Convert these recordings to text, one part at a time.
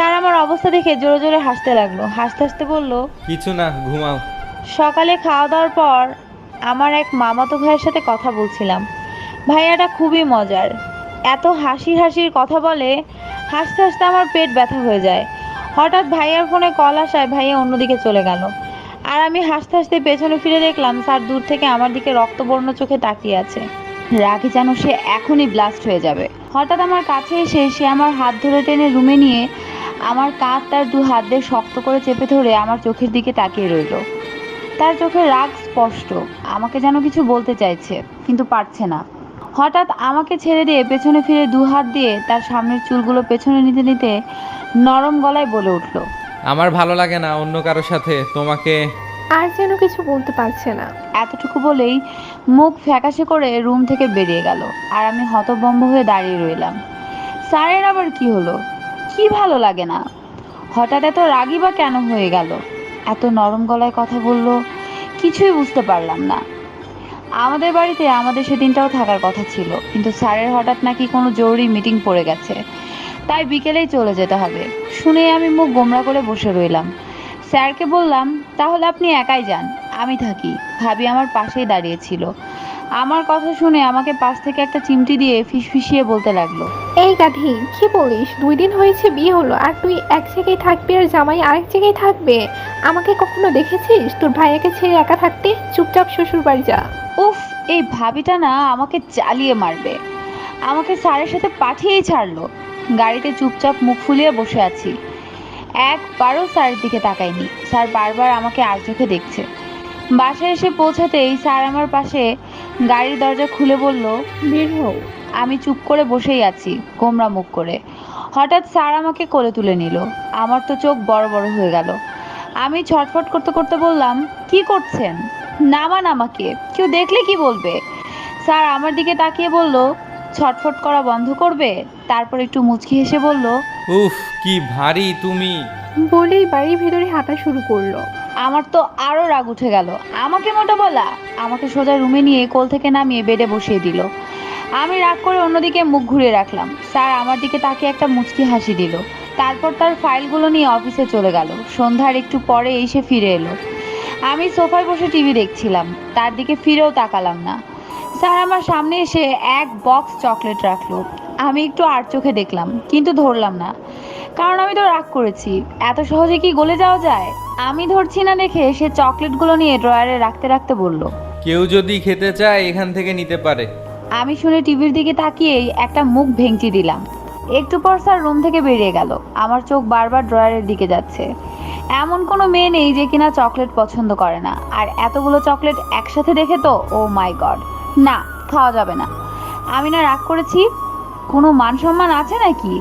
Sir আমার অবস্থা দেখে জোরে জোরে হাসতে লাগল। হাসতে হাসতে বলল কিছু না ঘুমাও। সকালে খাওয়া দাওয়ার পর আমার এক মামাতো ভাইয়ের সাথে কথা বলছিলাম। ভাইয়াটা খুবই মজার। এত হাসি হাসির কথা বলে হাসতে হাসতে আমার পেট ব্যথা হয়ে যায়। হঠাৎ ভাইয়ার ফোনে কল আসায় ভাইয়া অন্যদিকে চলে গেল। আর আমি হাসতে হাসতে পেছনে ফিরে দেখলাম স্যার দূর থেকে আমার দিকে রক্তবর্ণ চোখে তাকিয়ে আছে। রাগে যেন সে এখনই ব্লাস্ট হয়ে যাবে। হঠাৎ আমার কাছে এসে সে আমার হাত ধরে টেনে রুমে নিয়ে আমার কাঁধ তার দু হাত দিয়ে শক্ত করে চেপে ধরে আমার চোখের দিকে তাকিয়ে রইল। তার চোখের রাগ স্পষ্ট আমাকে যেন কিছু বলতে চাইছে কিন্তু পারছে না। হঠাৎ আমাকে ছেড়ে দিয়ে পেছনে ফিরে দু হাত দিয়ে তার সামনের চুলগুলো পেছনে নিতে নিতে নরম গলায় বলে উঠল আমার ভালো লাগে না অন্য কারোর সাথে তোমাকে আর যেন কিছু বলতে পারছে না। এতটুকু বলেই মুখ ফ্যাকাশে করে রুম থেকে বেরিয়ে গেল আর আমি হতভম্ব হয়ে দাঁড়িয়ে রইলাম। স্যারের আবার কি হলো? কি ভালো লাগে না? হঠাৎ এত রাগই বা কেন হয়ে গেল? এত নরম গলায় কথা বলল, কিছুই বুঝতে পারলাম না। আমাদের বাড়িতে, আমাদের সেদিনটাও থাকার কথা ছিল, কিন্তু স্যারের হঠাৎ নাকি কোনো জরুরি মিটিং পড়ে গেছে। তাই বিকেলেই চলে যেতে হবে। শুনে আমি মুখ গোমরা করে বসে রইলাম। স্যারকে বললাম, তাহলে আপনি একাই যান, আমি থাকি। ভাবি আমার পাশেই দাঁড়িয়েছিল আমার কথা শুনে আমাকে পাশ থেকে একটা চিমটি দিয়ে ফিসফিসিয়ে বলতে লাগল। এই গাধি কি বলিস? দুই দিন হয়েছে বিয়ে হলো আর তুই এক জায়গায় থাকবি আর জামাই আরেক জায়গায় থাকবে। আমাকে কখনো দেখেছিস? তোর ভাইয়াকে ছেড়ে একা থাকতে? চুপচাপ শ্বশুর বাড়ি যা। উফ এই ভাবিটা না আমাকে চালিয়ে মারবে। আমাকে স্যারের সাথে পাঠিয়েই ছাড়লো। গাড়িতে চুপচাপ মুখ ফুলিয়ে বসে আছি। একবারও স্যারের দিকে তাকাইনি স্যার বারবার আমাকে আর চোখে দেখছে। বাসায় এসে পৌঁছাতেই স্যার আমার পাশে গাড়ির দরজা খুলে বলল বের হও। আমি চুপ করে বসেই আছি কোমরা মুখ করে। হঠাৎ স্যার আমাকে কোলে তুলে নিল। আমার তো চোখ বড় বড় হয়ে গেল। আমি ছটফট করতে করতে বললাম কি করছেন? নামান আমাকে। কেউ দেখলে কি বলবে? স্যার আমার দিকে তাকিয়ে বলল ছটফট করা বন্ধ করবে? তারপর একটু মুচকি হেসে বলল উফ কি ভারী তুমি। বলেই বাড়ির ভেতরে হাঁটা শুরু করল। আমার তো আরও রাগ উঠে গেল। আমাকে মোটা বলা, আমাকে সোজা রুমে নিয়ে কোল থেকে নামিয়ে বেডে বসিয়ে দিল। আমি রাগ করে অন্যদিকে মুখ ঘুরিয়ে রাখলাম। স্যার আমার দিকে তাকে একটা মুচকি হাসি দিল। তারপর তার ফাইলগুলো নিয়ে অফিসে চলে গেল। সন্ধ্যার একটু পরে এসে ফিরে এলো। আমি সোফায় বসে টিভি দেখছিলাম। তার দিকে ফিরেও তাকালাম না। স্যার আমার সামনে এসে এক বক্স চকলেট রাখল। আমি একটু আর চোখে দেখলাম, কিন্তু ধরলাম না। কারণ আমি তো রাগ করেছি। এত সহজে কি গলে যাওয়া যায়? আমি ধরছি না দেখে সে চকলেটগুলো নিয়ে ড্রয়ারে রাখতে রাখতে বলল। কেউ যদি খেতে চায় এখান থেকে নিতে পারে। আমি শুনে টিভির দিকে তাকিয়েই একটা মুখ ভেঙচি দিলাম। একটু পর স্যার রুম থেকে বেরিয়ে গেল। আমার চোখ বারবার ড্রয়ারের দিকে যাচ্ছে। এমন কোনো মেয়ে নেই যে কিনা চকলেট পছন্দ করে না। আর এতগুলো চকলেট একসাথে দেখে তো ও মাই গড। না খাওয়া যাবে না। আমি না রাগ করেছি কোনো মান সম্মান আছে নাকি?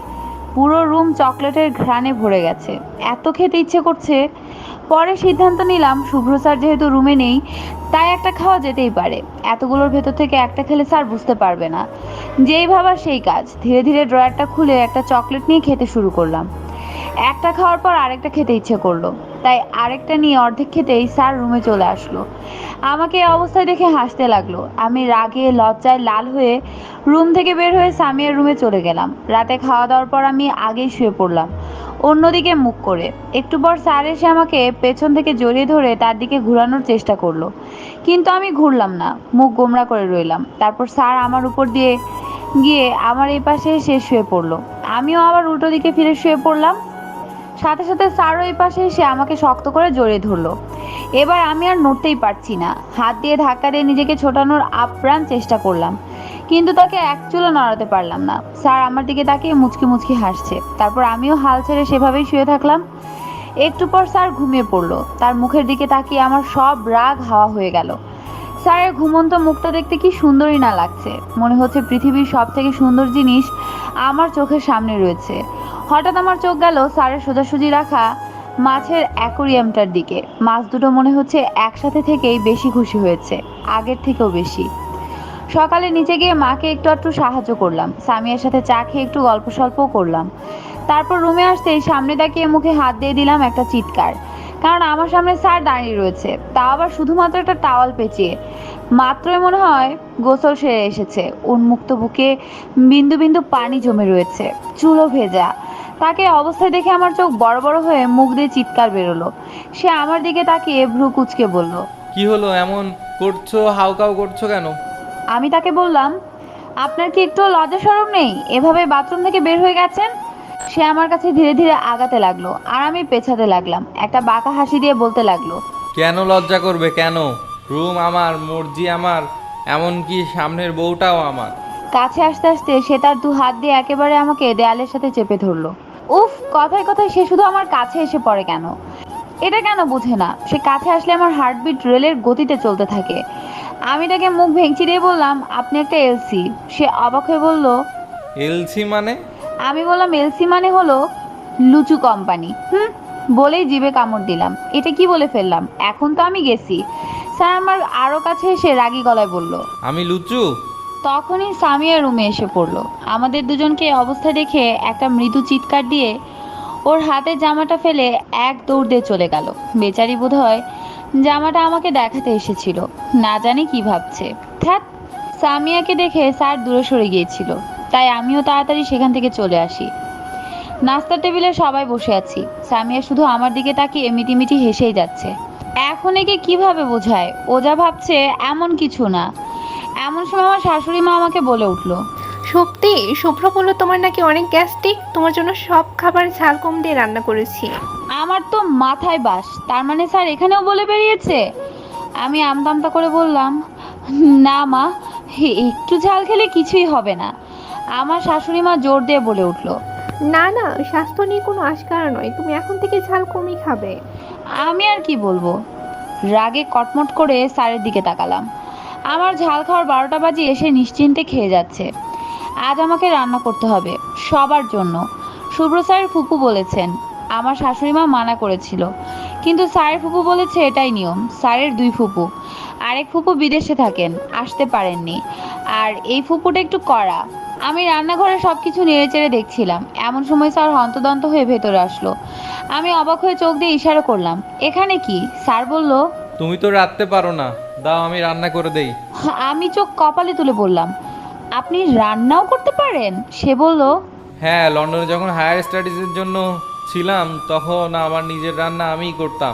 পুরো রুম চকলেটের ঘ্রাণে ভরে গেছে। এত খেতে ইচ্ছে করছে। পরে সিদ্ধান্ত নিলাম, শুভ্র স্যার যেহেতু রুমে নেই, তাই একটা খাওয়া যেতেই পারে। এতগুলোর ভেতর থেকে একটা খেলে স্যার বুঝতে পারবে না। যেই ভাবা সেই কাজ। ধীরে ধীরে ড্রয়ারটা খুলে একটা চকলেট নিয়ে খেতে শুরু করলাম। একটা খাওয়ার পর আরেকটা খেতে ইচ্ছে করল। তাই আরেকটা নিয়ে অর্ধেক খেতেই স্যার রুমে চলে আসলো। আমাকে এই অবস্থায় দেখে হাসতে লাগল। আমি রাগে, লজ্জায় লাল হয়ে রুম থেকে বের হয়ে সামিয়ার রুমে চলে গেলাম। রাতে খাওয়া দাওয়ার পর আমি আগেই শুয়ে পড়লাম। অন্যদিকে মুখ করে। একটু পর স্যার এসে আমাকে পেছন থেকে জড়িয়ে ধরে তার দিকে ঘোরানোর চেষ্টা করল। কিন্তু আমি ঘুরলাম না। মুখ গোমরা করে রইলাম। তারপর স্যার আমার উপর দিয়ে গিয়ে আমার এই পাশে এসে শুয়ে পড়ল। আমিও আবার উল্টো দিকে ফিরে শুয়ে পড়লাম। সাথে সাথে স্যারও এই পাশে এসে আমাকে শক্ত করে জড়িয়ে ধরলো। এবার আমি আর নড়তেই পারছি না। হাত দিয়ে ধাক্কা দিয়ে নিজেকে ছোটানোর আপ্রাণ চেষ্টা করলাম। কিন্তু তাকে এক চুলো নড়াতে পারলাম না। স্যার আমার দিকে তাকিয়ে মুচকি মুচকি হাসছে। তারপর আমিও হাল ছেড়ে সেভাবেই শুয়ে থাকলাম। একটু পর স্যার ঘুমিয়ে পড়ল। তার মুখের দিকে তাকিয়ে আমার সব রাগ হাওয়া হয়ে গেল। স্যারের ঘুমন্ত মুখটা দেখতে কি সুন্দরই না লাগছে। মনে হচ্ছে পৃথিবীর সব থেকে সুন্দর জিনিস আমার চোখের সামনে রয়েছে। হঠাৎ আমার চোখ গেল স্যারের সোজাসুজি রাখা মাছের অ্যাকোরিয়ামটার দিকে। মাছ দুটো মনে হচ্ছে একসাথে থেকেই বেশি খুশি হয়েছে, আগের থেকেও বেশি। সকালে নিচে গিয়ে মাকে একটু একটু সাহায্য করলাম স্বামীর সাথে চা খেয়ে একটু গল্প সল্পও করলাম। তারপর রুমে আসতেই সামনে তাকিয়ে মুখে হাত দিয়ে দিলাম একটা চিৎকার, কারণ আমার সামনে স্যার দাঁড়িয়ে রয়েছে, তা আবার শুধুমাত্র একটা টাওয়াল পেঁচিয়ে। মাত্রই মনে হয় গোসল সেরে এসেছে, উন্মুক্ত বুকে বিন্দু বিন্দু পানি জমে রয়েছে চুলো ভেজা। তাকে অবস্থায় দেখে আমার চোখ বড় বড় হয়ে মুখ দিয়ে চিৎকার বেরোলো। সে আমার দিকে তাকিয়ে ভ্রু কুচকে বলল কি হলো? এমন করছ হাউকাউ করছ কেন? আমি তাকে বললাম আপনার কি একটু লজ্জা সরম নেই? এভাবে বাথরুম থেকে বের হয়ে গেছেন? সে আমার কাছে ধীরে ধীরে আগাতে লাগল আর আমি পেছাতে লাগলাম। একটা বাঁকা হাসি দিয়ে বলতে লাগল কেন লজ্জা করবে? কেন? রুম আমার মর্জি আমার এমনকি সামনের বউটাও আমার। কাছে আসতে আসতে সে তার দু হাত দিয়ে একেবারে আমাকে দেয়ালের সাথে চেপে ধরলো। উফ কথায় কথায় সে শুধু আমার কাছে এসে পড়ে কেন? এটা কেন বুঝে না? সে কাছে আসলে আমার হার্টবিট রেলের গতিতে চলতে থাকে। আমি তাকে মুখ ভেঙচি দিয়ে বললাম আপনি একটা এলসি সে অবাক হয়ে বলল এলসি মানে? আমি বললাম এলসি মানে হলো লুচু কোম্পানি হুম বলেই জিভে কামড় দিলাম। এটা কি বলে ফেললাম? এখন তো আমি গেছি। স্যার আমার আরও কাছে এসে রাগী গলায় বলল আমি লুচু? তখনই সামিয়া রুমে এসে পড়ল। আমাদের দুজনকে অবস্থা দেখে একটা মৃদু চিৎকার দিয়ে ওর হাতে জামাটা ফেলে এক দৌড় দিয়ে চলে গেল। বেচারি বোধ হয় জামাটা আমাকে দেখাতে এসেছিল। না জানি কি ভাবছে। থ্যাত সামিয়াকে দেখে স্যার দূরে সরে গিয়েছিল। তাই আমিও তাড়াতাড়ি সেখান থেকে চলে আসি। নাস্তার টেবিলে সবাই বসে আছি। সামিয়া শুধু আমার দিকে তাকিয়ে মিটিমিটি হেসেই যাচ্ছে। এখন একে কীভাবে বোঝায়? ও যা ভাবছে এমন কিছু না। এমন সময় আমার শাশুড়ি মা আমাকে বলে উঠল। সত্যি? শুভ্র বলল তোমার নাকি অনেক গ্যাস্ট্রিক। তোমার জন্য সব খাবার ঝাল কম দিয়ে রান্না করেছি। আমার তো মাথায় বাস। তার মানে স্যার এখানেও বলে বেরিয়েছে? আমি আমতামতা করে বললাম না মা একটু ঝাল খেলে কিছুই হবে না। আমার শাশুড়ি মা জোর দিয়ে বলে উঠল না না স্বাস্থ্য নিয়ে কোনো আশকারা নয়। তুমি এখন থেকে ঝাল কমই খাবে। আমি আর কি বলব? রাগে কটমট করে স্যারের দিকে তাকালাম। আমার ঝাল খাওয়ার বারোটা বাজে এসে নিশ্চিন্তে খেয়ে যাচ্ছে। আজ আমাকে রান্না করতে হবে, সবার জন্য। শুভ্র স্যারের ফুপু বলেছেন, আমার শাশুড়ি মা মানা করেছিল। কিন্তু স্যারের ফুপু বলেছে এটাই নিয়ম, স্যারের দুই ফুপু। আরেক ফুপু বিদেশে থাকেন, আসতে পারেননি। আর এই ফুপুটা একটু কড়া। আমি রান্নাঘরে সব কিছু নেড়েচেড়ে দেখছিলাম। এমন সময় স্যার হন্তদন্ত হয়ে ভেতরে আসলো। আমি অবাক হয়ে চোখ দিয়ে ইশারা করলাম, এখানে কি? স্যার বলল, তুমি তো রাখতে পারো না। দাও আমি রান্না করে দেই। আমি চোখ কপালে তুলে বললাম। আপনি রান্নাও করতে পারেন? সে বলল হ্যাঁ লন্ডনে যখন হায়ার স্টাডিজের জন্য ছিলাম তখন আমার নিজের রান্না আমিই করতাম।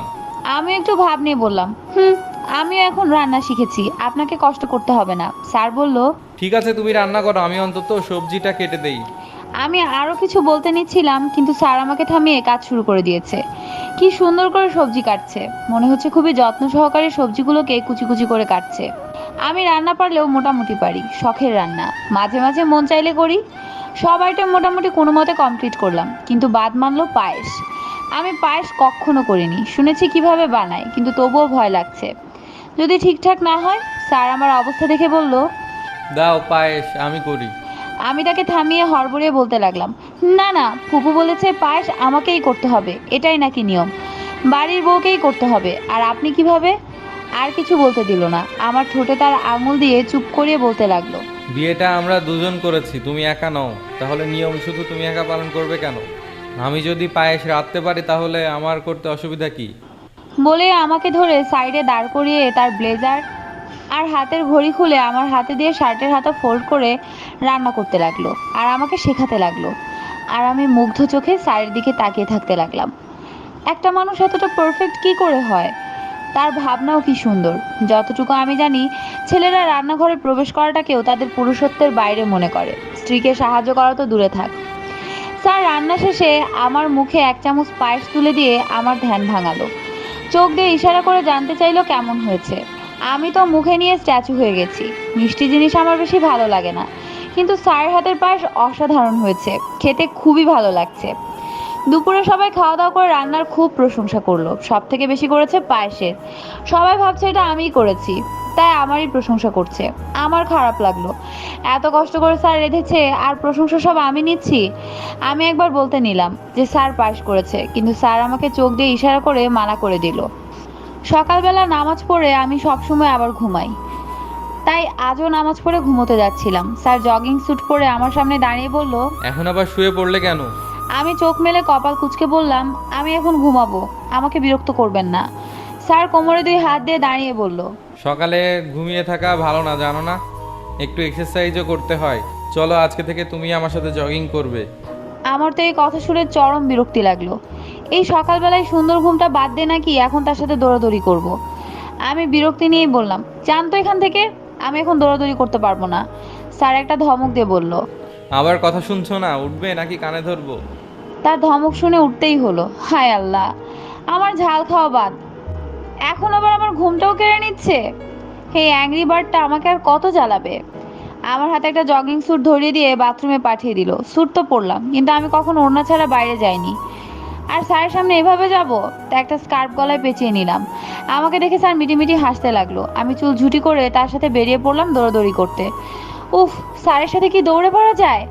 আমি একটু ভাব নিয়ে বললাম হুম আমিও এখন রান্না শিখেছি আপনাকে কষ্ট করতে হবে না। স্যার বলল ঠিক আছে তুমি রান্না করো আমি অন্তত সবজিটা কেটে দেই। আমি আরও কিছু বলতে নিচ্ছিলাম, কিন্তু স্যার আমাকে থামিয়ে কাজ শুরু করে দিয়েছে। কি সুন্দর করে সবজি কাটছে। মনে হচ্ছে খুবই যত্ন সহকারে সবজিগুলোকে কুচি কুচি করে কাটছে। আমি রান্না পারলেও মোটামুটি পারি, শখের রান্না। মাঝে মাঝে মন চাইলে করি। সব আইটেম মোটামুটি কোনো মতে কমপ্লিট করলাম, কিন্তু বাদ মানলো পায়েস। আমি পায়েস কখনো করিনি, শুনেছি কীভাবে বানায়, কিন্তু তবুও ভয় লাগছে। যদি ঠিকঠাক না হয়, স্যার আমার অবস্থা দেখে বলল, দাও পায়েস, আমি করি। আমি তাকে থামিয়ে হড়বড়িয়ে বলতে লাগলাম না না ফুপু বলেছে পায়েস আমাকেই করতে হবে এটাই নাকি নিয়ম। বাড়ির বউকেই করতে হবে আর আপনি কীভাবে? আর কিছু বলতে দিল না আমার ঠোঁটে তার আঙুল দিয়ে চুপ করিয়ে বলতে লাগল বিয়েটা আমরা দুজন করেছি তুমি একা নও তাহলে নিয়ম শুধু তুমি একা পালন করবে কেন? আমি যদি পায়েস রাঁধতে পারি তাহলে আমার করতে অসুবিধা কি? বলে আমাকে ধরে সাইডে দাঁড় করিয়ে তার ব্লেজার আর হাতের ঘড়ি খুলে আমার হাতে দিয়ে শার্টের হাতা ফোল্ড করে রান্না করতে লাগল, আর আমাকে শেখাতে লাগল। আর আমি মুগ্ধ চোখে স্যারের দিকে তাকিয়ে থাকতে লাগলাম। একটা মানুষ এতটা পারফেক্ট কি করে হয়? তার ভাবনাও কি সুন্দর? যতটুকু আমি জানি, ছেলেরা রান্নাঘরে প্রবেশ করাটাকেও তাদের পুরুষত্বের বাইরে মনে করে। স্ত্রীকে সাহায্য করা তো দূরে থাক। স্যার, রান্না শেষে আমার মুখে এক চামচ পায়েস তুলে দিয়ে আমার ধ্যান ভাঙালো। চোখ দিয়ে ইশারা করে জানতে চাইলো কেমন হয়েছে। আমি তো মুখে নিয়ে স্ট্যাচু হয়ে গেছি। মিষ্টি জিনিস আমার বেশি ভালো লাগে না। কিন্তু স্যারের হাতের পায়েস অসাধারণ হয়েছে। খেতে খুবই ভালো লাগছে। দুপুরে সবাই খাওয়া দাওয়া করে রান্নার খুব প্রশংসা করল। সব থেকে বেশি করেছে পায়েসের। সবাই ভাবছে এটা আমিই করেছি। তাই আমারই প্রশংসা করছে। আমার খারাপ লাগল। এত কষ্ট করে স্যার রেঁধেছে আর প্রশংসা সব আমি নিচ্ছি? আমি একবার বলতে নিলাম যে স্যার পাশ করেছে। কিন্তু স্যার আমাকে চোখ দিয়ে ইশারা করে মানা করে দিল। সকালবেলা নামাজ পড়ে আমি সবসময় আবার ঘুমাই। তাই আজও নামাজ পড়ে ঘুমোতে যাচ্ছিলাম। স্যার জগিং স্যুট পরে আমার সামনে দাঁড়িয়ে বলল এখন আবার শুয়ে পড়লে কেন? আমি চোখ মেলে কপাল কুচকে বললাম আমি এখন ঘুমাবো আমাকে বিরক্ত করবেন না। স্যার কোমরে দুই হাত দিয়ে দাঁড়িয়ে বলল সকালে ঘুমিয়ে থাকা ভালো না জানো না? একটু এক্সারসাইজও করতে হয়। চলো আজকে থেকে তুমি আমার সাথে জগিং করবে। আমার তো এই কথা শুনে চরম বিরক্তি লাগল। এই সকালবেলায় সুন্দর ঘুমটা বাদ দে নাকি এখন তার সাথে দৌড়াদৌড়ি করব। আমি বিরক্তি নিয়েই বললাম চান তো এখান থেকে? আমি এখন দৌড়াদৌড়ি করতে পারব না। স্যার একটা ধমক দিয়ে বলল। আবার কথা শুনছো না উঠবে নাকি কানে ধরবো? তার ধমক শুনে উঠতেই হলো। হায় আল্লাহ আমার ঝাল খাওয়া বাদ। এখন আবার আমার ঘুমটাও কেড়ে নিচ্ছে? এই অ্যাংরি বার্ডটা আমাকে আর কত জ্বালাবে? আমার হাতে একটা জগিং স্যুট ধরিয়ে দিয়ে বাথরুমে পাঠিয়ে দিল। স্যুট তো পরলাম কিন্তু আমি কখনো ওড়না ছাড়া বাইরে যাইনি। আর স্যারের সামনে এভাবে যাব? তা একটা স্কার্ফ গলায় পেঁচিয়ে নিলাম। আমাকে দেখে স্যার মিটিমিটি হাসতে লাগল। আমি চুল ঝুটি করে তার সাথে বেরিয়ে পড়লাম দৌড়াদৌড়ি করতে। উফ, স্যারের সাথে কি দৌড়ে পড়া যায়?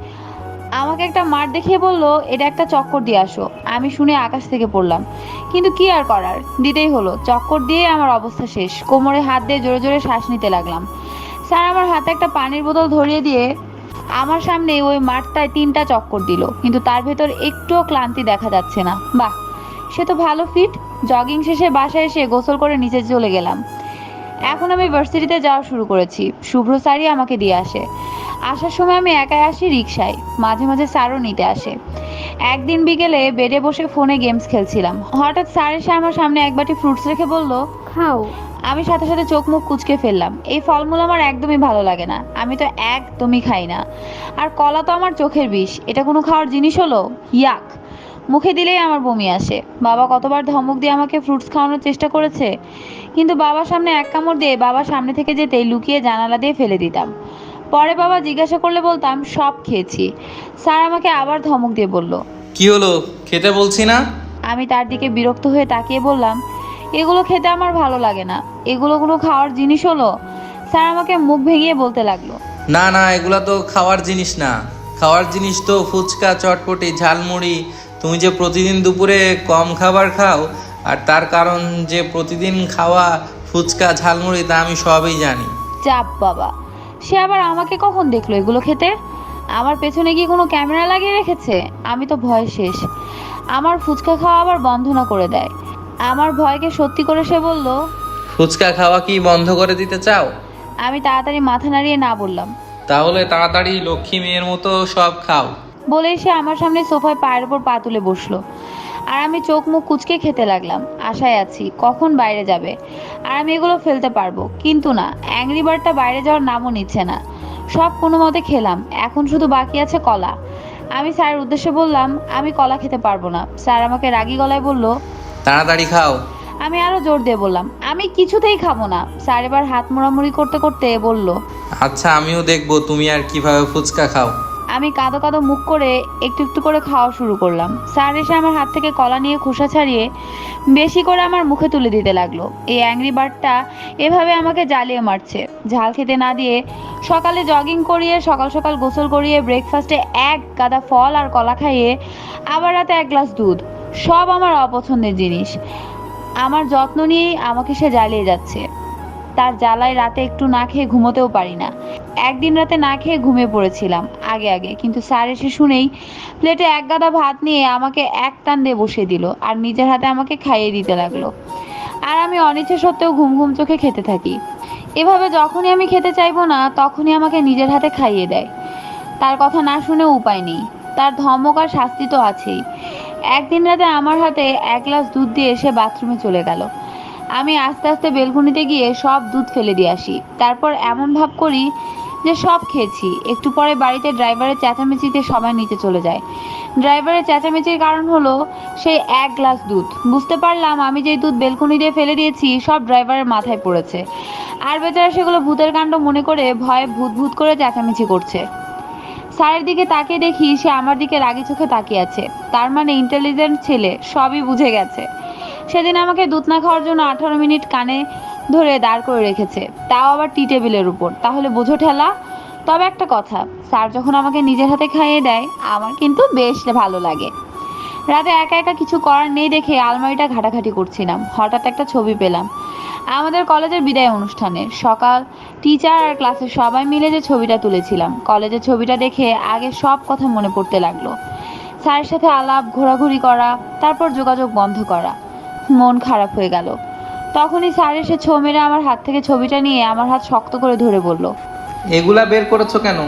আমাকে একটা মাঠ দেখিয়ে বলল, এটা একটা চক্কর দিয়ে আসো। আমি শুনে আকাশ থেকে পড়লাম। কিন্তু কি আর করার? দিতেই হলো। চক্কর দিয়ে আমার অবস্থা শেষ। কোমরে হাত দিয়ে জোরে জোরে শ্বাস নিতে লাগলাম। স্যার আমার হাতে একটা পানির বোতল ধরিয়ে দিয়ে আমার সামনে ওই মাঠটায় তিনটা চক্কর দিল, কিন্তু তার ভেতর একটুও ক্লান্তি দেখা যাচ্ছে না। বাহ, সে তো ভালো ফিট জগিং শেষে বাসায় এসে গোসল করে নিচে চলে গেলাম। এখন আমি ভার্সিটিতে যাওয়া শুরু করেছি। শুভ্র স্যারই আমাকে দিয়ে আসে। আসার সময় আমি একাই আসি রিক্সায় মাঝে মাঝে স্যারও নিতে আসে। একদিন বিকেলে বেডে বসে ফোনে গেমস খেলছিলাম। হঠাৎ স্যার এসে আমার সামনে এক বাটি ফ্রুটস রেখে বলল, খাও। আমি সাথে সাথে চোখ মুখ কুচকে ফেললাম। এই ফলমূল আমার একদমই ভালো লাগে না। আমি তো একদমই খাই না। আর কলা তো আমার চোখের বিষ। এটা কোনো খাওয়ার জিনিস হলো? ইয়াক। মুখে দিলেই আমার বমি আসে। বাবা কতবার ধমক দিয়ে আমাকে ফ্রুটস খাওয়ানোর চেষ্টা করেছে। কিন্তু বাবার সামনে এক কামড় দিয়ে বাবার সামনে থেকে যেতেই লুকিয়ে জানালা দিয়ে ফেলে দিতাম। পরে বাবা জিজ্ঞাসা করলে বলতাম সব খেয়েছি। স্যার আমাকে আবার ধমক দিয়ে বলল। কি হলো? খেতে বলছি না? আমি তার দিকে বিরক্ত হয়ে তাকিয়ে বললাম এগুলো খেতে আমার ভালো লাগে না। এগুলো কোনো খাওয়ার জিনিস হলো স্যার আমাকে মুখ ভেঙিয়ে বলতে লাগল। না না এগুলো তো খাওয়ার জিনিস না। খাওয়ার জিনিস তো ফুচকা চটপটি ঝালমুড়ি। তুমি যে প্রতিদিন দুপুরে কম খাবার খাও আর তার কারণ যে প্রতিদিন খাওয়া ফুচকা ঝালমুড়ি তা আমি সবই জানি। চাপ বাবা। সে আবার আমাকে কখন দেখল এগুলো খেতে? আমার পেছনে কি কোনো ক্যামেরা লাগিয়ে রেখেছে? আমি তো ভয় শেষ। আমার ফুচকা খাওয়া আবার বন্ধ না করে দেয়। আমার ভয়কে সত্যি করে সে বলল ফুচকা খাওয়া কি বন্ধ করে দিতে চাও? আমি তাড়াতাড়ি মাথা নাড়িয়ে না বললাম। তাহলে তাড়াতাড়ি লক্ষ্মী মেয়ের মতো সব খাও। বলে সে আমার সামনে সোফায় পায়ের ওপর পা তুলে বসল। আর আমি চোখ মুখ কুচকে খেতে লাগলাম। আশায় আছি কখন বাইরে যাবে? আর আমি এগুলো ফেলতে পারব। কিন্তু না অ্যাংরি বার্ডটা বাইরে যাওয়ার নামও নিচ্ছে না। সব কোনো মতে খেলাম। এখন শুধু বাকি আছে কলা। আমি স্যারের উদ্দেশ্যে বললাম আমি কলা খেতে পারব না। স্যার আমাকে রাগী গলায় বলল তাড়াতাড়ি খাও। আমি আরও জোর দিয়ে বললাম আমি কিছুতেই খাব না। স্যার এবার হাত মোড়ামুড়ি করতে করতে বলল আচ্ছা আমিও দেখব তুমি আর কীভাবে ফুচকা খাও। আমি কাঁদো কাঁদো মুখ করে একটু একটু করে খাওয়া শুরু করলাম। স্যার এসে আমার হাত থেকে কলা নিয়ে খোসা ছাড়িয়ে বেশি করে আমার মুখে তুলে দিতে লাগল। এই অ্যাংরি বার্ডটা এভাবে আমাকে জ্বালিয়ে মারছে। ঝাল খেতে না দিয়ে সকালে জগিং করিয়ে সকাল সকাল গোসল করিয়ে ব্রেকফাস্টে এক গাদা ফল আর কলা খাইয়ে আবার রাতে এক গ্লাস দুধ। সব আমার অপছন্দের জিনিস। আমার যত্ন নিয়েই আমাকে সে জ্বালিয়ে যাচ্ছে। তার জ্বালায় রাতে একটু না খেয়ে ঘুমোতেও পারি না। একদিন রাতে না খেয়ে ঘুমিয়ে পড়েছিলাম, আগে আগে। কিন্তু স্যার এসে শুনেই প্লেটে এক গাদা ভাত নিয়ে আমাকে এক টান দিয়ে বসিয়ে দিল আর নিজের হাতে আমাকে খাইয়ে দিতে লাগল। আর আমি অনিচ্ছা সত্ত্বেও ঘুম ঘুম চোখে খেতে থাকি। এভাবে যখনই আমি খেতে চাইব না, তখনই আমাকে নিজের হাতে খাইয়ে দেয়। তার কথা না শুনে উপায় নেই। তার ধমক আর শাস্তি তো আছেই। একদিন রাতে আমার হাতে এক গ্লাস দুধ দিয়ে এসে বাথরুমে চলে গেল। আমি আস্তে আস্তে বেলকুনিতে গিয়ে সব দুধ ফেলে দিয়ে আসি। তারপর এমন ভাব করি যে সব খেয়েছি। একটু পরে বাড়িতে ড্রাইভারের চেঁচামেচিতে সবাই নিচে চলে যায়। ড্রাইভারের চেঁচামেচির কারণ হলো সেই এক গ্লাস দুধ। বুঝতে পারলাম আমি যেই দুধ বেলকুনি দিয়ে ফেলে দিয়েছি, সব ড্রাইভারের মাথায় পড়েছে। আর বেচারা সেগুলো ভূতের কাণ্ড মনে করে ভয়ে ভূত ভূত করে চেঁচামেচি করছে। স্যারের দিকে তাকিয়ে দেখি সে আমার দিকে রাগি চোখে তাকিয়ে আছে। তার মানে ইন্টেলিজেন্ট ছেলে, সবই বুঝে গেছে। সেদিন আমাকে দুধ না খাওয়ার জন্য আঠারো মিনিট কানে ধরে দাঁড় করে রেখেছে। তাও আবার টি টেবিলের উপর। তাহলে বুঝো ঠেলা। তবে একটা কথা, স্যার যখন আমাকে নিজের হাতে খাইয়ে দেয়, আমার কিন্তু বেশ ভালো লাগে। রাতে একা একা কিছু করার নেই দেখে আলমারিটা ঘাটাঘাটি করছিলাম। হঠাৎ একটা ছবি পেলাম। আমাদের কলেজের বিদায় অনুষ্ঠানে। সকাল টিচার আর ক্লাসের সবাই মিলে যে ছবিটা তুলেছিলাম। কলেজের ছবিটা দেখে আগে সব কথা মনে পড়তে লাগল। স্যারের সাথে আলাপ, ঘোরাঘুরি করা, তারপর যোগাযোগ বন্ধ করা। মন খারাপ হয়ে গেল। তখনই স্যার এসে ছো মেরে আমার হাত থেকে ছবিটা নিয়ে আমার হাত শক্ত করে ধরে বলল, এগুলা বের করেছ কেন?